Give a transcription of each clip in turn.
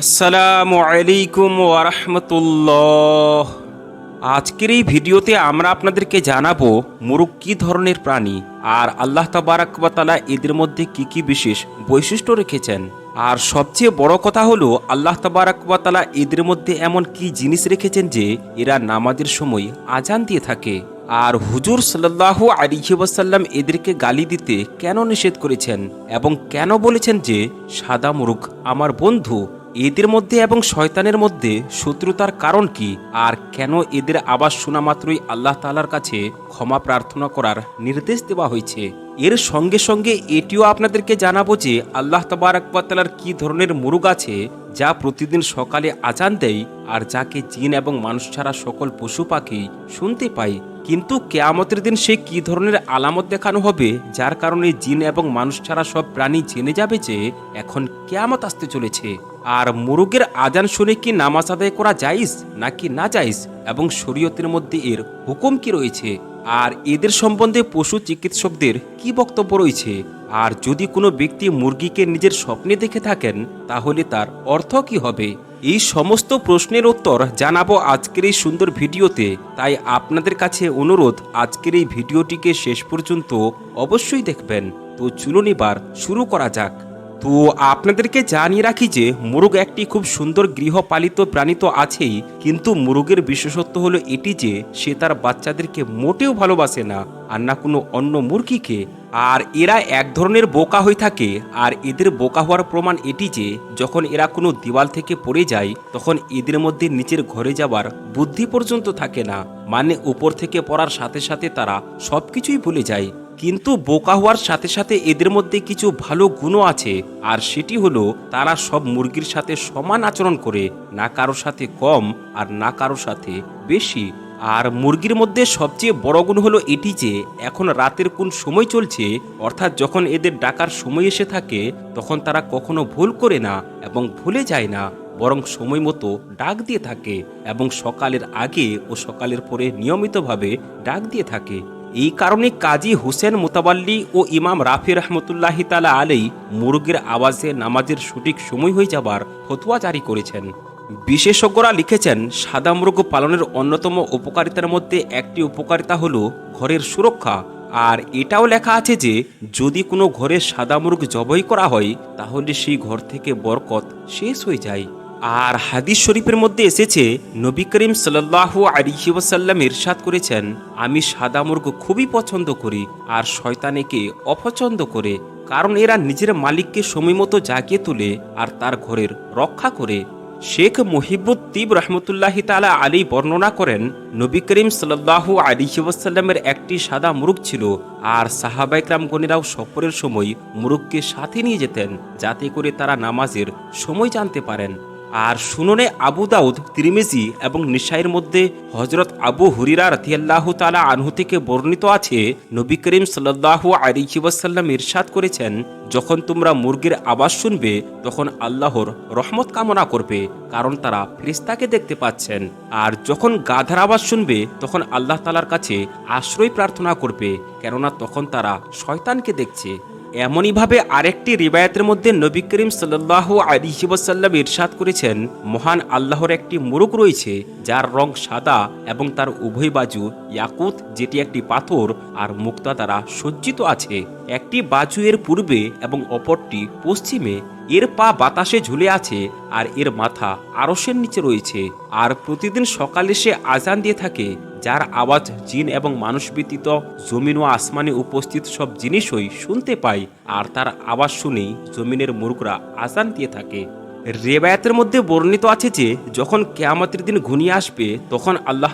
আসসালামু আলাইকুম ওরহমতুল্লাহ আজকের এই ভিডিওতে আমরা আপনাদেরকে জানাব মুরগ কী ধরনের প্রাণী আর আল্লাহ তাবারাকবাতালা এদের মধ্যে কি কি বিশেষ বৈশিষ্ট্য রেখেছেন। আর সবচেয়ে বড় কথা হলো, আল্লাহ তাবারাকবাতালা এদের মধ্যে এমন কি জিনিস রেখেছেন যে এরা নামাজের সময় আজান দিয়ে থাকে। আর হুজুর সাল্লাহ আলিহি ওয়াসাল্লাম এদেরকে গালি দিতে কেন নিষেধ করেছেন এবং কেন বলেছেন যে, সাদা মুরগ আমার বন্ধু এদের মধ্যে এবং শয়তানের মধ্যে শত্রুতার কারণ কি? আর কেন এদের আবাস শোনা মাত্রই আল্লাহ তালার কাছে ক্ষমা প্রার্থনা করার নির্দেশ দেওয়া হয়েছে? এর সঙ্গে সঙ্গে এটিও আপনাদেরকে জানাব যে আল্লাহ তবারকবাতালার কি ধরনের মুরগ আছে যা প্রতিদিন সকালে আজান দেয় আর যাকে জিন এবং মানুষ ছাড়া সকল পশু পাখি শুনতে পায়। কিন্তু কেয়ামতের দিন সে কি ধরনের আলামত দেখানো হবে যার কারণে জিন এবং মানুষ ছাড়া সব প্রাণী জেনে যাবে যে এখন কেয়ামত আসতে চলেছে? আর মুরগের আজান শুনে কি নামাজ আদায় করা যাইস নাকি না যাইস এবং শরীয়তের মধ্যে এর হুকুম কি রয়েছে? আর এদের সম্বন্ধে পশু চিকিৎসকদের কি বক্তব্য রয়েছে? আর যদি কোনো ব্যক্তি মুরগিকে নিজের স্বপ্নে দেখে থাকেন, তাহলে তার অর্থ কি হবে? এই সমস্ত প্রশ্নের উত্তর জানাব আজকের এই সুন্দর ভিডিওতে। তাই আপনাদের কাছে অনুরোধ, আজকের এই ভিডিওটিকে শেষ পর্যন্ত অবশ্যই দেখবেন। তো চলুন শুরু করা যাক। তো আপনাদেরকে জানিয়ে রাখি যে মুরগ একটি খুব সুন্দর গৃহপালিত প্রাণী তো আছেই, কিন্তু মুরগের বিশেষত্ব হলো এটি যে সে তার বাচ্চাদেরকে মোটেও ভালোবাসে না, আর না কোনো অন্য মুরগিকে। আর এরা এক ধরনের বোকা হয়ে থাকে, আর এদের বোকা হওয়ার প্রমাণ এটি যে যখন এরা কোনো দেওয়াল থেকে পড়ে যায়, তখন এদের মধ্যে নিচের ঘরে যাওয়ার বুদ্ধি পর্যন্ত থাকে না। মানে উপর থেকে পড়ার সাথে সাথে তারা সব কিছুই ভুলে যায়। কিন্তু বোকা হওয়ার সাথে সাথে এদের মধ্যে কিছু ভালো গুণও আছে, আর সেটি হলো তারা সব মুরগির সাথে সমান আচরণ করে, না কারোর সাথে কম আর না কারোর সাথে বেশি। আর মুরগির মধ্যে সবচেয়ে বড় গুণ হলো এটি যে, এখন রাতের কোন সময় চলছে, অর্থাৎ যখন এদের ডাকার সময় এসে থাকে, তখন তারা কখনো ভুল করে না এবং ভুলে যায় না, বরং সময় মতো ডাক দিয়ে থাকে এবং সকালের আগে ও সকালের পরে নিয়মিতভাবে ডাক দিয়ে থাকে। এই কারণে কাজী হুসেন মোতাবাল্লি ও ইমাম রাফি রহমতুল্লাহি তালা আলাই মুরগের আওয়াজে নামাজের সঠিক সময় হয়ে যাবার ফতুয়া জারি করেছেন। বিশেষজ্ঞরা লিখেছেন, সাদা মুরগ পালনের অন্যতম উপকারিতার মধ্যে একটি উপকারিতা হল ঘরের সুরক্ষা। আর এটাও লেখা আছে যে, যদি কোনো ঘরে সাদা মুরগ জবাই করা হয়, তাহলে সেই ঘর থেকে বরকত শেষ হয়ে যায়। আর হাদিস শরীফের মধ্যে এসেছে, নবী করিম সাল্লাহ আলিহি ওয়াসাল্লাম ইরশাদ করেছেন, আমি সাদা মুরগ খুবই পছন্দ করি আর শয়তানেকে অপছন্দ করে, কারণ এরা নিজের মালিককে সময় মতো জাগিয়ে তোলে আর তার ঘরের রক্ষা করে। শেখ মুহিবুদ্দিব রহমতুল্লাহি তালা আলী বর্ণনা করেন, নবী করিম সাল্লাহ আলিহি ওয়াসাল্লামের একটি সাদা মুরগ ছিল আর সাহাবাইকরাম গণেরাও সফরের সময় মুরগকে সাথে নিয়ে যেতেন, যাতে করে তারা নামাজের সময় জানতে পারেন। আর শুননে আবু দাউদ, তিরিমিজি এবং নিশাইয়ের মধ্যে হজরত আবু হুরিরা রথিয়াল্লাহ তালা আনহু থেকে বর্ণিত আছে, নবী করিম সাল্লাহ আলিহি ওয়াসাল্লাম ইরশাদ করেছেন, যখন তোমরা মুরগির আওয়াজ শুনবে, তখন আল্লাহর রহমত কামনা করবে, কারণ তারা ফেরিস্তাকে দেখতে পাচ্ছেন। আর যখন গাধার আওয়াজ শুনবে, তখন আল্লাহ তালার কাছে আশ্রয় প্রার্থনা করবে, কেননা তখন তারা শয়তানকে দেখছে। এমনইভাবে আরেকটি রিবায়াতের মধ্যে নবী করিম সাল্লাহ আলিহি ওয়াসাল্লাম ইরশাদ করেছেন, মহান আল্লাহর একটি মুরগ রয়েছে যার রং সাদা এবং তার উভয় বাজু ইয়াকুত, যেটি একটি পাথর, আর মুক্তা দ্বারা সজ্জিত আছে। একটি বাজু এর পূর্বে এবং অপরটি পশ্চিমে। এর পা বাতাসে ঝুলে আছে, আর এর মাথা আরসের নিচে রয়েছে। আর প্রতিদিন সকালে সে আজান দিয়ে থাকে। যার আওয়াজ জিন এবং মানুষ ব্যতীত জমিন ও আসমানে উপস্থিত সব জিনিসই শুনতে পায় আর তার আওয়াজ শুনেই জমিনের মুরগরা আজান দিয়ে থাকে। রেবায়াতের মধ্যে বর্ণিত আছে যে, যখন কেয়ামতের দিন ঘনিয়ে আসবে, তখন আল্লাহ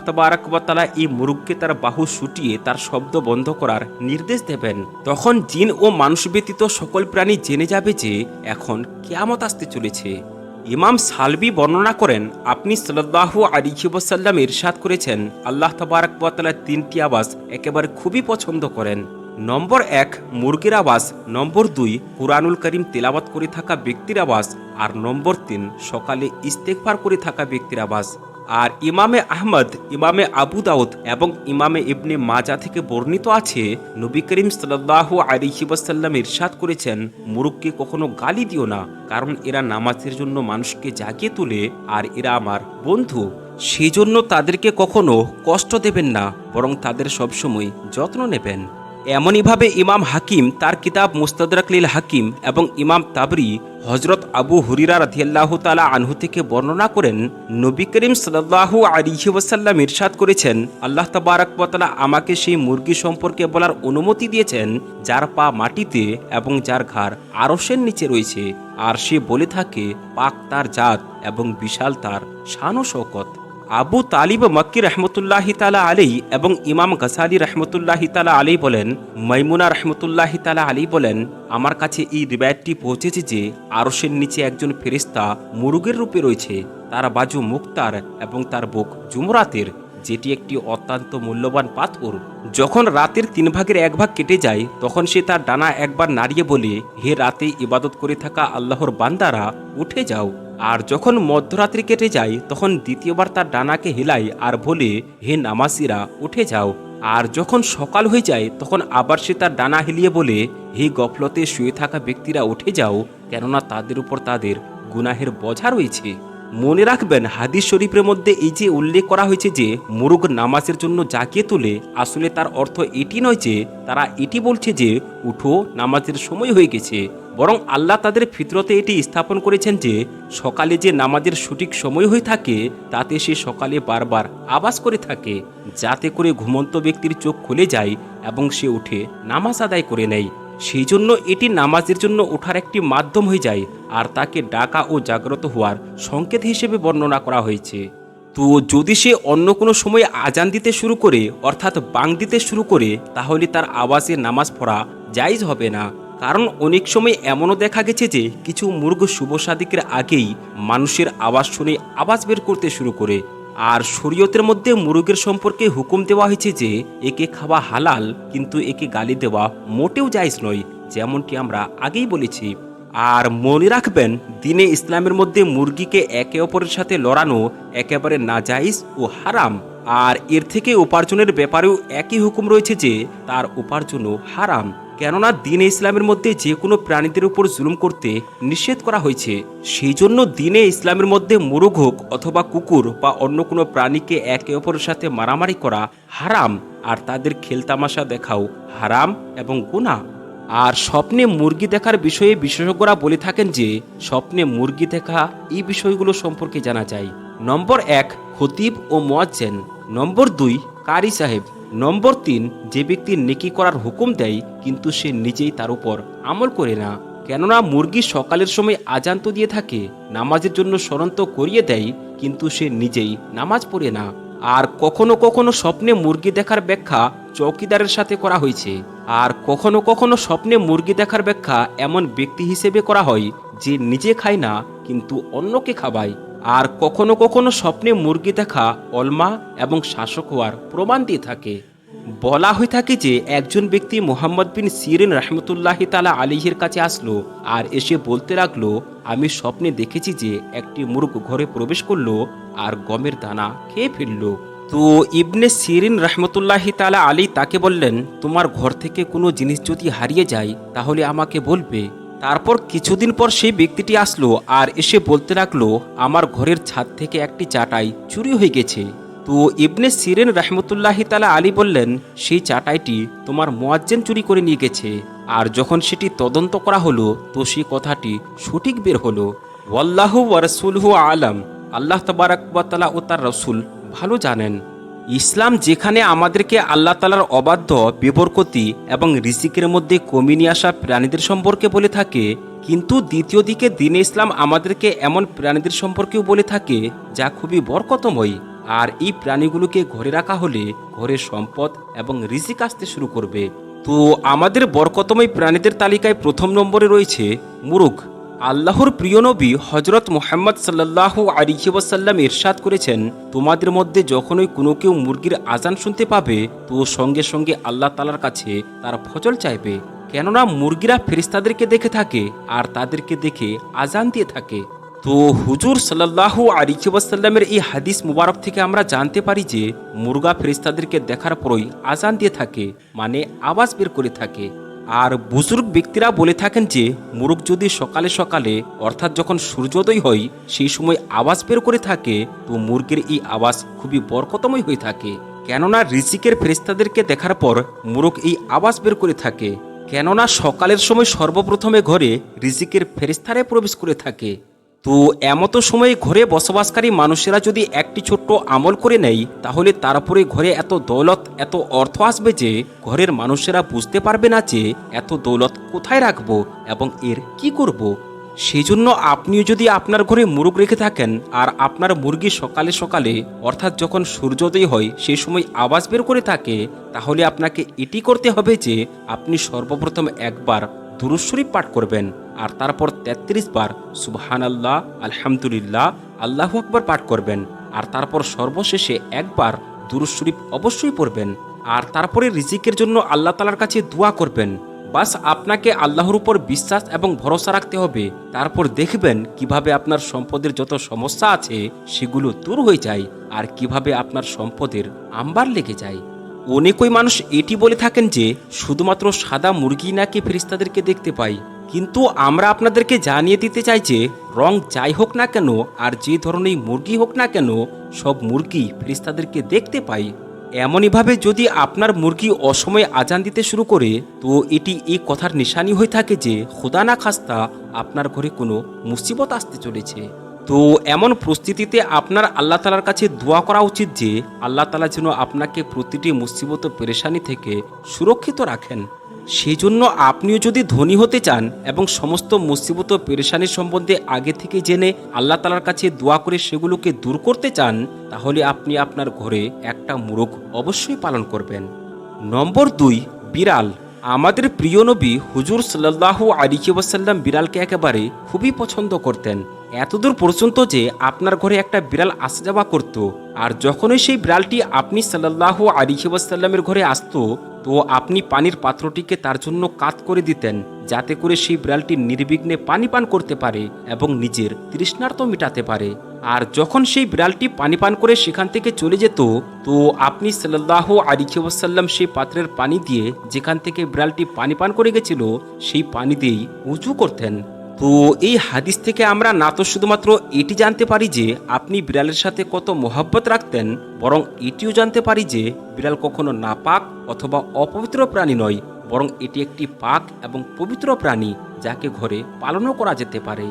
তালা এই মুরগকে তার বাহু শুটিয়ে তার শব্দ বন্ধ করার নির্দেশ দেবেন। তখন জিন ও মানুষ ব্যতীত সকল প্রাণী জেনে যাবে যে, এখন কেয়ামত আসতে চলেছে। ইমাম সালবি বর্ণনা করেন, আপনি সাল্লাহ আলিহিবাসাল্লাম ইরশাদ করেছেন, আল্লাহ তাবারাকালা তিনটি আওয়াজ একেবারে খুবই পছন্দ করেন। নম্বর এক, মুরগির আওয়াজ। নম্বর দুই, কুরআনুল করিম তেলাবাত করে থাকা ব্যক্তির আওয়াজ। আর নম্বর তিন, সকালে ইস্তেকফার করে থাকা ব্যক্তির আওয়াজ। আর ইমামে আহমদ, ইমামে আবু দাউদ এবং ইমামে ইবনে মাজা থেকে বর্ণিত আছে, নবী করিম সাল্লাহ আলিহি ওয়াসাল্লাম ইরশাদ করেছেন, মুরুখকে কখনো গালি দিও না, কারণ এরা নামাজের জন্য মানুষকে জাগিয়ে তোলে আর এরা আমার বন্ধু। সেই জন্য তাদেরকে কখনো কষ্ট দেবেন না, বরং তাদের সবসময় যত্ন নেবেন। এমনইভাবে ইমাম হাকিম তার কিতাব মুস্তাদরাকলিল হাকিম এবং ইমাম তাবরি হজরত আবু হুরিরা রাধিয়াল্লাহ তালা আনহু থেকে বর্ণনা করেন, নবী করিম সাল্লাহ আলিহি ওয়াসাল্লাম ইরশাদ করেছেন, আল্লাহ তাবারাকবতলা আমাকে সেই মুরগি সম্পর্কে বলার অনুমতি দিয়েছেন, যার পা মাটিতে এবং যার ঘাড় আরসের নিচে রয়েছে, আর সে বলে থাকে, পাক তার জাত এবং বিশাল তার শান ও শওকত। আবু তালিব মক্কি রহমতুল্লাহি তালা আলী এবং ইমাম গসালি রহমতুল্লাহি তালা আলী বলেন, মাইমুনা রহমতুল্লাহি তালা আলী বলেন, আমার কাছে এই রিবায়তটি পৌঁছেছে যে আরসের নিচে একজন ফেরিস্তা মুরুগের রূপে রয়েছে। তার বাজু মুক্তার এবং তার বুক জুমরাতের, যেটি একটি অত্যন্ত মূল্যবান পাথর। যখন রাতের তিন ভাগের এক ভাগ কেটে যায়, তখন সে তার ডানা একবার নাড়িয়ে বলে, হে রাতে ইবাদত করে থাকা আল্লাহর বান্দারা, উঠে যাও। আর যখন মধ্যরাত্রি কেটে যায়, তখন দ্বিতীয়বার তার ডানাকে হেলায় আর বলে, হে নামাসিরা, উঠে যাও। আর যখন সকাল হয়ে যায়, তখন আবার সে তার ডানা হেলিয়ে বলে, হে গফলতে শুয়ে থাকা ব্যক্তিরা, উঠে যাও, কেননা তাদের উপর তাদের গুনাহের বোঝা রয়েছে। মনে রাখবেন, হাদিস শরীফের মধ্যে এই যে উল্লেখ করা হয়েছে যে, মুরুগ নামাজের জন্য জাগিয়ে তোলে, আসলে তার অর্থ এটি নয় যে, তারা এটি বলছে যে, উঠো, নামাজের সময় হয়ে গেছে। বরং আল্লাহ তাদের ফিতরতে এটি স্থাপন করেছেন যে, সকালে যে নামাজের সঠিক সময় হয়ে থাকে, তাতে সে সকালে বারবার আবাস করে থাকে, যাতে করে ঘুমন্ত ব্যক্তির চোখ খুলে যায় এবং সে উঠে নামাজ আদায় করে নেয়। সেই জন্য এটি নামাজের জন্য ওঠার একটি মাধ্যম হয়ে যায়, আর তাকে ডাকা ও জাগ্রত হওয়ার সংকেত হিসেবে বর্ণনা করা হয়েছে। তো যদি সে অন্য কোনো সময় আজান দিতে শুরু করে, অর্থাৎ বাং দিতে শুরু করে, তাহলে তার আওয়াজে নামাজ পড়া জায়জ হবে না। কারণ অনেক সময় এমনও দেখা গেছে যে কিছু মুর্গ শুভ সাদিকের আগেই মানুষের আওয়াজ শুনে আওয়াজ বের করতে শুরু করে। আর শরীয়তের মধ্যে মুরগের সম্পর্কে হুকুম দেওয়া হয়েছে যে একে খাওয়া হালাল, কিন্তু একে গালি দেওয়া মোটেও জায়জ নয়, যেমনটি আমরা আগেই বলেছি। আর মনে রাখবেন, দিনে ইসলামের মধ্যে মুরগিকে একে অপরের সাথে লড়ানো একেবারে নাজাইজ ও হারাম। আর এর থেকে উপার্জনের ব্যাপারেও একই হুকুম রয়েছে যে তার উপার্জনও হারাম। কেননা দিনে ইসলামের মধ্যে যে কোনো প্রাণীদের উপর জুলুম করতে নিষেধ করা হয়েছে, সেই জন্য দিনে ইসলামের মধ্যে মুরগ হোক অথবা কুকুর বা অন্য কোনো প্রাণীকে একে অপরের সাথে মারামারি করা হারাম, আর তাদের খেলতামাশা দেখাও হারাম এবং গুণা আর স্বপ্নে মুরগি দেখার বিষয়ে বিশেষজ্ঞরা বলে থাকেন যে, স্বপ্নে মুরগি দেখা এই বিষয়গুলো সম্পর্কে জানা যায়। নম্বর এক, খতিব ও মোয়াজ্জেন। নম্বর দুই, কারি সাহেব। নম্বর তিন, যে ব্যক্তি নেকি করার হুকুম দেয়, কিন্তু সে নিজেই তার উপর আমল করে না। কেননা মুরগি সকালের সময় আজান তো দিয়ে থাকে, নামাজের জন্য স্মরণ তো করিয়ে দেয়, কিন্তু সে নিজেই নামাজ পড়ে না। আর কখনো কখনো স্বপ্নে মুরগি দেখার ব্যাখ্যা চৌকিদারের সাথে করা হয়েছে। আর কখনো কখনো স্বপ্নে মুরগি দেখার ব্যাখ্যা এমন ব্যক্তি হিসেবে করা হয়, যে নিজে খায় না, কিন্তু অন্যকে খাওয়ায়। আর কখনো কখনো স্বপ্নে মুরগি দেখা অলমা এবং শাসক হওয়ার প্রমাণ দিয়ে থাকে। বলা হয়ে থাকে যে একজন ব্যক্তি মোহাম্মদ বিন সিরিন রহমতুল্লাহি তালা আলিহের কাছে আসলো আর এসে বলতে লাগল, আমি স্বপ্নে দেখেছি যে একটি মুরগ ঘরে প্রবেশ করল আর গমের দানা খেয়ে ফেলল। তো ইবনে সিরিন রহমতুল্লাহি তালা আলী তাকে বললেন, তোমার ঘর থেকে কোনো জিনিস যদি হারিয়ে যায়, তাহলে আমাকে বলবে। তারপর কিছুদিন পর সেই ব্যক্তিটি আসলো আর এসে বলতে লাগল, আমার ঘরের ছাদ থেকে একটি চাটাই চুরি হয়ে গেছে। তো ইবনে সিরেন রহমতুল্লাহি তালা আলী বললেন, সেই চাটাইটি তোমার মোয়াজ্জেন চুরি করে নিয়ে গেছে। আর যখন সেটি তদন্ত করা হলো, তো সেই কথাটি সঠিক বের হলো। ওয়াল্লাহ ওয়ারসুলহু আলম। আল্লাহ তবারকবাতালা ও তার রসুল ভালো জানেন। ইসলাম যেখানে আমাদেরকে আল্লাহ তালার অবাধ্য, বিবরকতি এবং রিসিকের মধ্যে কমিয়ে নিয়ে আসা প্রাণীদের সম্পর্কে বলে থাকে। কিন্তু দ্বিতীয় দিকে দিনে ইসলাম আমাদেরকে এমন প্রাণীদের সম্পর্কেও বলে থাকে যা খুবই বরকতময়। আর এই প্রাণীগুলোকে ঘরে রাখা হলে ঘরের সম্পদ এবং রিজিক আসতে শুরু করবে। তো আমাদের বরকতময় প্রাণীদের তালিকায় প্রথম নম্বরে রয়েছে মুরুগ আল্লাহর প্রিয় নবী হজরত মোহাম্মদ সাল্লাহ আলিহি ওয়াসাল্লাম ইরশাদ করেছেন, তোমাদের মধ্যে যখনই কোনো কেউ মুরগির আজান শুনতে পাবে, তো সঙ্গে সঙ্গে আল্লাহ তালার কাছে তার ফজল চাইবে। কেননা মুরগিরা ফেরিস্তাদেরকে দেখে থাকে আর তাদেরকে দেখে আজান দিয়ে থাকে। তো হুজুর সাল্লাহু আলিবাসাল্লামের এই হাদিস মুবারক থেকে আমরা জানতে পারি যে, মুরগা ফেরিস্তাদেরকে দেখার পরই আজান দিয়ে থাকে মানে আওয়াজ বের করে থাকে। আর বুজুর্গ ব্যক্তিরা বলে থাকেন যে মুরগ যদি সকালে সকালে, অর্থাৎ যখন সূর্যোদয় হয়, সেই সময় আওয়াজ বের করে থাকে, তো মুরগের এই আওয়াজ খুবই বরকতময় হয়ে থাকে। কেননা ঋষিকের ফেরিস্তাদেরকে দেখার পর মুরগ এই আওয়াজ বের করে থাকে। কেননা সকালের সময় সর্বপ্রথমে ঘরে ঋষিকের ফেরিস্তারে প্রবেশ করে থাকে। তো এমতো সময়ে ঘরে বসবাসকারী মানুষেরা যদি একটি ছোট্ট আমল করে নেয়, তাহলে তারপরে ঘরে এত দৌলত, এত অর্থ আসবে যে ঘরের মানুষেরা বুঝতে পারবে না যে এত দৌলত কোথায় রাখব এবং এর কি করব। সেই জন্য আপনিও যদি আপনার ঘরে মুরগ রেখে থাকেন আর আপনার মুরগি সকালে সকালে, অর্থাৎ যখন সূর্যোদয় হয় সেই সময় আওয়াজ বের করে থাকে, তাহলে আপনাকে এটি করতে হবে যে আপনি সর্বপ্রথম একবার দুরুদ শরীফ পাঠ করবেন আর তারপর ৩৩ বার সুবহান আল্লাহ আলহামদুলিল্লাহ, আল্লাহ আকবার পাঠ করবেন। আর তারপর সর্বশেষে একবার দুরুদ শরীফ অবশ্যই পড়বেন। আর তারপরে রিজিকের জন্য আল্লাহ তালার কাছে দোয়া করবেন। বাস আপনাকে আল্লাহর উপর বিশ্বাস এবং ভরসা রাখতে হবে। তারপর দেখবেন কীভাবে আপনার সম্পদের যত সমস্যা আছে, সেগুলো দূর হয়ে যায় আর কীভাবে আপনার সম্পদের আম্বার লেগে যায়। অনেকই মানুষ এটি বলে থাকেন যে, শুধুমাত্র সাদা মুরগি নাকি ফেরিস্তাদেরকে দেখতে পাই কিন্তু আমরা আপনাদেরকে জানিয়ে দিতে চাই যে, রং যাই হোক না কেন আর যে ধরনের মুরগি হোক না কেন, সব মুরগি ফেরিস্তাদেরকে দেখতে পাই। এমনইভাবে যদি আপনার মুরগি অসময়ে আজান দিতে শুরু করে, তো এটি এই কথার নিশানি হয়ে থাকে যে, খোদা না খাস্তা, আপনার ঘরে কোনো মুসিবত আসতে চলেছে। তো এমন পরিস্থিতিতে আপনার আল্লাহ তালার কাছে দোয়া করা উচিত যে, আল্লাহ তালা যেন আপনাকে প্রতিটি মুসিবত পেরেশানি থেকে সুরক্ষিত রাখেন। সেই জন্য আপনিও যদি ধনী হতে চান এবং সমস্ত মুসিবত পেরেশানি সম্বন্ধে আগে থেকে জেনে আল্লাহ তালার কাছে দোয়া করে সেগুলোকে দূর করতে চান, তাহলে আপনি আপনার ঘরে একটা মুরগ অবশ্যই পালন করবেন। নম্বর দুই, বিড়াল। আমাদের প্রিয় নবী হুজুর সাল্লাহ আলিকি ওয়াসাল্লাম বিড়ালকে একেবারে খুবই পছন্দ করতেন। এতদূর পর্যন্ত যে আপনার ঘরে একটা বিড়াল আসা যাওয়া করত। আর যখনই সেই বিড়ালটি আপনি সাল্লাহ আলিকি ওয়াসাল্লামের ঘরে আসতো তো আপনি পানির পাত্রটিকে তার জন্য কাত করে দিতেন, যাতে করে সেই বিড়ালটি নির্বিঘ্নে পানি পান করতে পারে এবং নিজের তৃষ্ণার্ত মেটাতে পারে। আর যখন সেই বিড়ালটি পানি পান করে সেখান থেকে চলে যেত, তো আপনি সাল্লাহ আলিখি ওসাল্লাম সেই পাত্রের পানি দিয়ে যেখান থেকে বিড়ালটি পানি পান করে গেছিল, সেই পানি দিয়েই উঁচু করতেন। তো এই হাদিস থেকে আমরা না তো শুধুমাত্র এটি জানতে পারি যে আপনি বিড়ালের সাথে কত মোহাব্বত রাখতেন, বরং এটিও জানতে পারি যে বিড়াল কখনো নাপাক অথবা অপবিত্র প্রাণী নয়, বরং এটি একটি পাক এবং পবিত্র প্রাণী যাকে ঘরে পালনও করা যেতে পারে।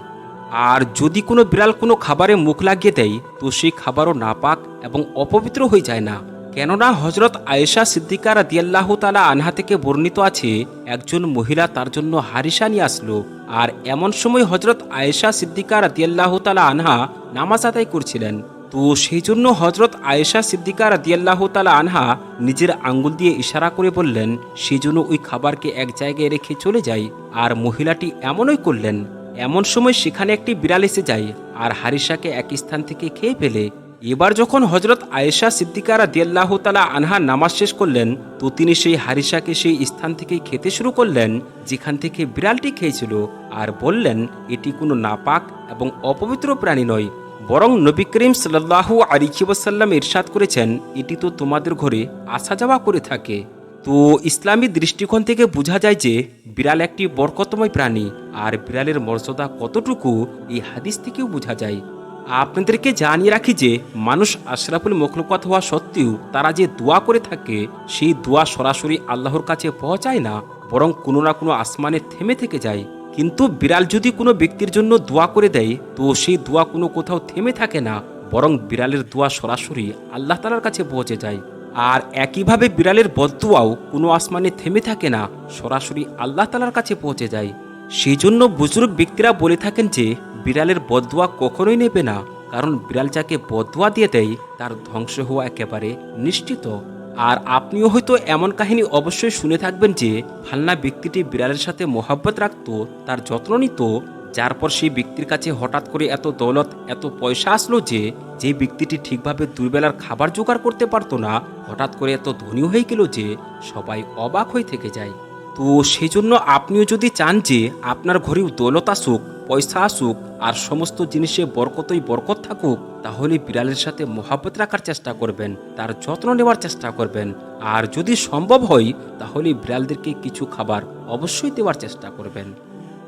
আর যদি কোনো বিড়াল কোনো খাবারে মুখ লাগিয়ে দেয়, তো সেই খাবারও নাপাক এবং অপবিত্র হয়ে যায় না। কেননা হজরত আয়েশা সিদ্দিকা রাদিয়াল্লাহু তালা আনহা থেকে বর্ণিত আছে, একজন মহিলা তার জন্য হারিসা নিয়ে আসলো। আর এমন সময় হজরত আয়েশা সিদ্দিকা রাদিয়াল্লাহু তালা আনহা নামাজ আদায় করছিলেন। তো সেই জন্য হজরত আয়েশা সিদ্দিকা রাদিয়াল্লাহু তালা আনহা নিজের আঙ্গুল দিয়ে ইশারা করে বললেন, সেই জন্য ওই খাবারকে এক জায়গায় রেখে চলে যায় আর মহিলাটি এমনই করলেন। এমন সময় সেখানে একটি বিড়াল এসে যায়, আর হারিসাকে এক স্থান থেকে খেয়ে ফেলে। এবার যখন হজরত আয়েশা সিদ্দিকারা দিয়াল্লাহ তালা আনহা নামাজ শেষ করলেন, তো তিনি সেই হারিসাকে সেই স্থান থেকেই খেতে শুরু করলেন, যেখান থেকে বিড়ালটি খেয়েছিল আর বললেন, এটি কোনো নাপাক এবং অপবিত্র প্রাণী নয়, বরং নবী করিম সাল্লাহু আলিকিবাসাল্লাম ইরশাদ করেছেন, এটি তো তোমাদের ঘরে আসা যাওয়া করে থাকে। তো ইসলামী দৃষ্টিকোণ থেকে বোঝা যায় যে, বিড়াল একটি বরকতময় প্রাণী, আর বিড়ালের মর্যাদা কতটুকু, এই হাদিস থেকেও বোঝা যায়। আপনাদেরকে জানিয়ে রাখি যে, মানুষ আশরাফুল মখলুকাত হওয়া সত্ত্বেও তারা যে দোয়া করে থাকে, সেই দোয়া সরাসরি আল্লাহর কাছে পৌঁছায় না, বরং কোনো না কোনো আসমানে থেমে থেকে যায়। কিন্তু বিড়াল যদি কোনো ব্যক্তির জন্য দোয়া করে দেয়, তো সেই দোয়া কোনো কোথাও থেমে থাকে না, বরং বিড়ালের দোয়া সরাসরি আল্লাহ তালার কাছে পৌঁছে যায়। আর একইভাবে বিড়ালের বদুয়াও কোনো আসমানে থেমে থাকে না, সরাসরি আল্লাহ তালার কাছে পৌঁছে যায়। সেই জন্য বুজুর্গ ব্যক্তিরা বলে থাকেন যে, বিড়ালের বদুয়া কখনোই নেবে না, কারণ বিড়াল যাকে বদুয়া দিয়ে দেয়, তার ধ্বংস হওয়া একেবারে নিশ্চিত। আর আপনিও হয়তো এমন কাহিনী অবশ্যই শুনে থাকবেন যে, ফালনা ব্যক্তিটি বিড়ালের সাথে মোহাব্বত রাখত, তার যত্ন নিত, যার পর সেই ব্যক্তির কাছে হঠাৎ করে এত দৌলত, এত পয়সা আসলো যে যে ব্যক্তিটি ঠিকভাবে দুইবেলার খাবার জোগাড় করতে পারতো না, হঠাৎ করে এত ধনী হয়ে গেল যে, সবাই অবাক হয়ে থেকে যায়। তো সেই জন্য আপনিও যদি চান যে আপনার ঘরেও দৌলত আসুক, পয়সা আসুক, আর সমস্ত জিনিসে বরকতই বরকত থাকুক, তাহলে বিড়ালের সাথে মহাব্বত রাখার চেষ্টা করবেন, তার যত্ন নেওয়ার চেষ্টা করবেন। আর যদি সম্ভব হয়, তাহলে বিড়ালদেরকে কিছু খাবার অবশ্যই দেওয়ার চেষ্টা করবেন।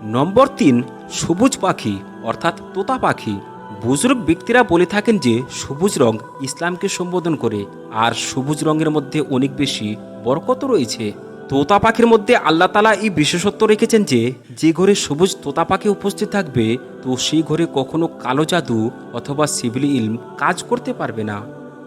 নম্বর তিন, সবুজ পাখি, অর্থাৎ তোতা পাখি। বুজুর্গ ব্যক্তিরা বলে থাকেন যে, সবুজ রং ইসলামকে সম্বোধন করে, আর সবুজ রঙের মধ্যে অনেক বেশি বরকত রয়েছে। তোতা পাখির মধ্যে আল্লাহ তালা এই বিশেষত্ব রেখেছেন যে যে ঘরে সবুজ তোতা পাখি উপস্থিত থাকবে, তো সেই ঘরে কখনো কালো জাদু অথবা সিভিলি ইলম কাজ করতে পারবে না।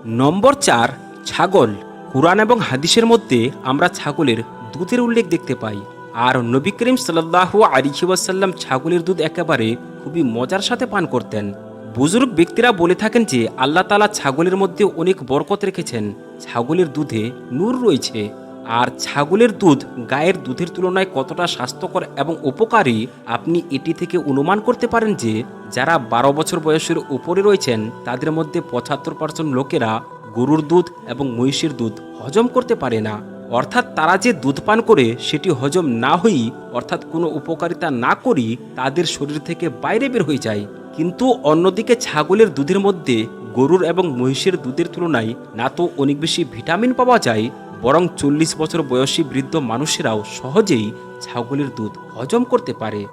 নম্বর চার, ছাগল। কোরআন এবং হাদিসের মধ্যে আমরা ছাগলের দুধের উল্লেখ দেখতে পাই। আর নবী করিম সাল্লাহ আলিহি ওয়াসাল্লাম ছাগলের দুধ একেবারে খুবই মজার সাথে পান করতেন। বুজুর্গ ব্যক্তিরা বলে থাকেন যে, আল্লাহ তালা ছাগলের মধ্যে অনেক বরকত রেখেছেন। ছাগলের দুধে নূর রয়েছে। আর ছাগলের দুধ গায়ের দুধের তুলনায় কতটা স্বাস্থ্যকর এবং উপকারী, আপনি এটি থেকে অনুমান করতে পারেন যে, যারা বারো বছর বয়সের উপরে রয়েছেন, তাদের মধ্যে পঁচাত্তর পার্সেন্ট লোকেরা গরুর দুধ এবং মহিষের দুধ হজম করতে পারে না। অর্থাৎ তারা যে দুধ পান করে, সেটি হজম না হই, অর্থাৎ কোনো উপকারিতা না করি, তাদের শরীর থেকে বাইরে বের হয়ে যায়। কিন্তু অন্যদিকে ছাগলের দুধের মধ্যে গরুর এবং মহিষের দুধের তুলনায় না তো অনেক বেশি ভিটামিন পাওয়া যায় বরং চল্লিশ বছর বয়সী বৃদ্ধ মানুষেরাও সহজেই ছাগলের দুধ হজম করতে পারে।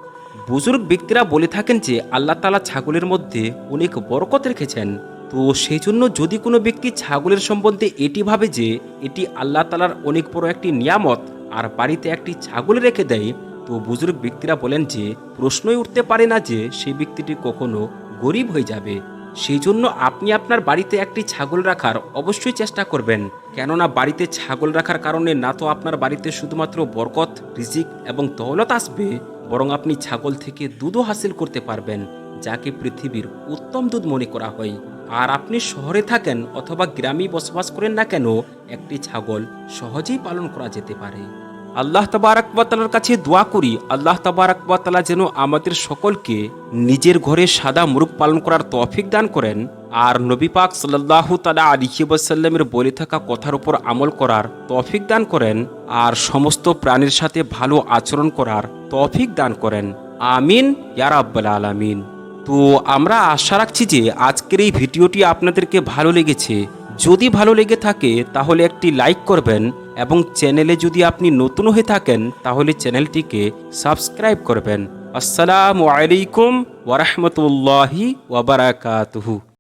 বুজুর্গ ব্যক্তিরা বলে থাকেন যে, আল্লাহ তালা ছাগলের মধ্যে অনেক বরকত রেখেছেন। তো সেই জন্য যদি কোনো ব্যক্তি ছাগলের সম্বন্ধে এটি ভাবে যে, এটি আল্লাহ তালার অনেক বড় একটি নিয়ামত আর বাড়িতে একটি ছাগল রেখে দেয়, তো বুজুর্গ ব্যক্তিরা বলেন যে, প্রশ্নই উঠতে পারে না যে সেই ব্যক্তিটি কখনো গরিব হয়ে যাবে। সেই জন্য আপনি আপনার বাড়িতে একটি ছাগল রাখার অবশ্যই চেষ্টা করবেন। কেননা বাড়িতে ছাগল রাখার কারণে না তো আপনার বাড়িতে শুধুমাত্র বরকত, রিজিক এবং দৌলত আসবে, বরং আপনি ছাগল থেকে দুধও হাসিল করতে পারবেন, যাকে পৃথিবীর উত্তম দুধ মনে করা হয়। আর আপনি শহরে থাকেন অথবা গ্রামে বসবাস করেন না কেন, একটি ছাগল সহজেই পালন করা যেতে পারে। আল্লাহ তাবারাকবাতালার কাছে দোয়া করি, আল্লাহ তাবারাকবাতালা যেন আমাদের সকলকে নিজের ঘরে সাদা মুরগ পালন করার তফিক দান করেন আর নবী পাক সাল্লাহ তালা আলিহিবাসাল্লামের বলে থাকা কথার উপর আমল করার তফিক দান করেন আর সমস্ত প্রাণীর সাথে ভালো আচরণ করার তফিক দান করেন। আমিন ইয়ার আব্বাল আলামিন। তো আমরা আশা রাখছি যে আজকের এই ভিডিওটি আপনাদেরকে ভালো লেগেছে। যদি ভালো লেগে থাকে তাহলে একটি লাইক করবেন এবং চ্যানেলে যদি আপনি নতুন হয়ে থাকেন, তাহলে চ্যানেলটিকে সাবস্ক্রাইব করবেন। আসসালামু আলাইকুম ওরহমতুল্লাহি ওবরাকাতুহু